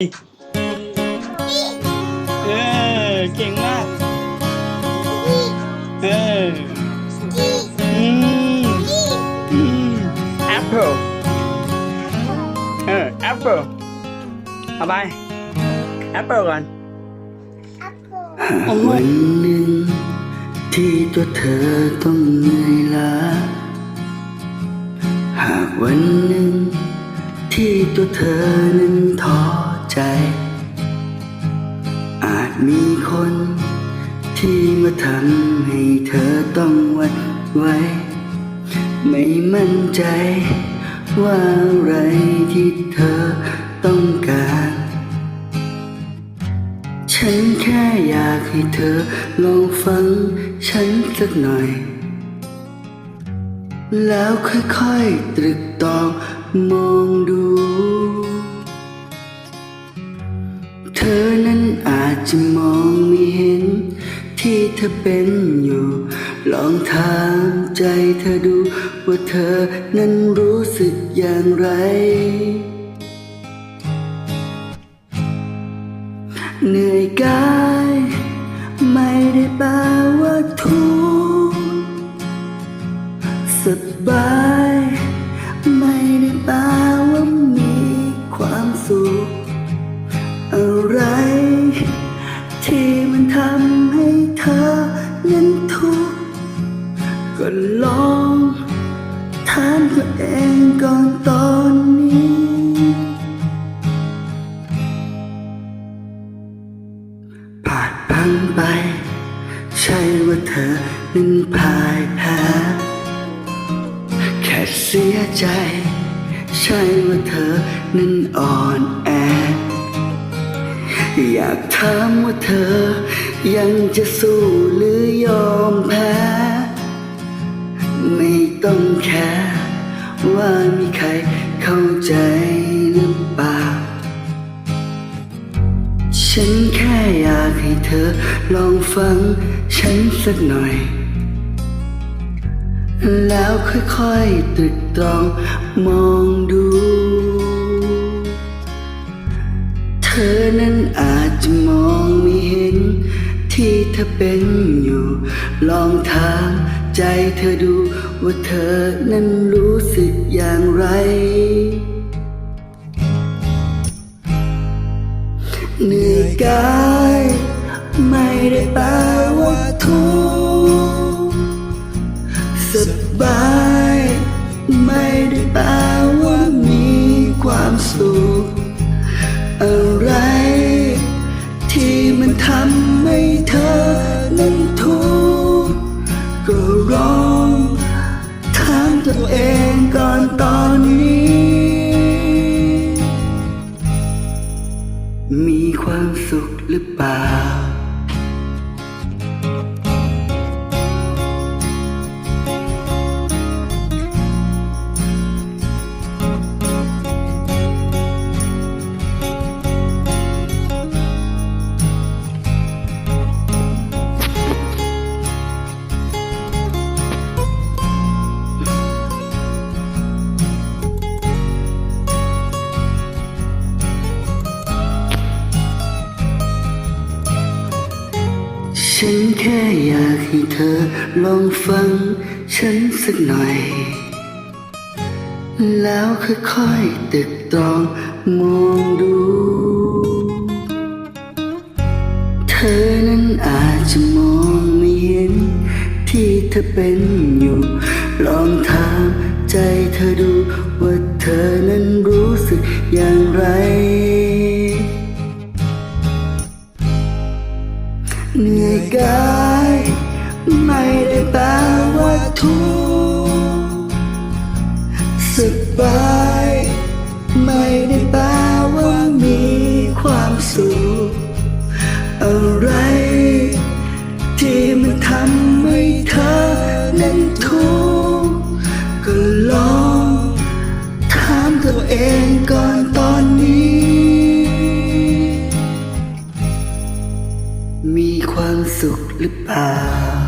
เออ เก่งมาก เอออืมอืมแอปเปิลเออแอปเปิลเอาไปแอปเปิลก่อนวันหนึ่งที่ตัวเธอต้องเหนื่อยล้าหากวันหนึ่งที่ตัวเธอนั้นท้อ ใจอาจมีคนที่มาทำให้เธอต้องหวั่นไหวไม่มั่นใจ ว่าอะไรที่เธอต้องการ ฉันแค่อยากให้เธอลองฟังฉันสักหน่อย แล้วค่อยๆตรึกตรองมองดู จะมองไม่เห็น ที่เธอเป็นอยู่ ลองถามใจเธอดู ว่าเธอนั้นรู้สึกอย่างไร เหนื่อยกาย ไม่ได้แปลว่าทุกสบาย ไม่ได้แปล นั้นพ่ายแพ้ แค่เสียใจ ใช่ว่าเธอนั้นอ่อนแอ อยากถามว่าเธอ ยังจะสู้หรือยอมแพ้ ไม่ต้องแค่ว่ามีใครเข้าใจหรือเปล่า ฉันแค่อยากให้เธอลองฟังฉันสักหน่อย แล้วค่อยๆตรึกตรองมองดู เธอนั้นอาจจะมองไม่เห็น ที่เธอเป็นอยู่ ลองถามใจเธอดูว่าเธอนั้นรู้สึกอย่างไร เหนื่อยกาย ไม่ได้แปลว่าทุก บาย ไม่ได้แปลว่ามีความสุข อะไร ที่มันทำให้เธอนั้นทุกข์ก็ลองถามตัวเองก่อนตอนนี้ มีความสุขหรือเปล่า ฉันแค่อยากให้เธอลองฟังฉันสักหน่อย แล้วค่อยๆตึกตรองมองดู เธอนั้นอาจจะมองไม่เห็น ที่เธอเป็นอยู่ ลองถามใจเธอดูว่าเธอนั้นรู้สึกอย่าง ทุกสบาย ไม่ได้แปลว่ามีความสุข อะไร ที่มันทำให้เธอนั้นทุกข์ก็ลองถามตัวเองก่อนตอนนี้ มีความสุขหรือเปล่า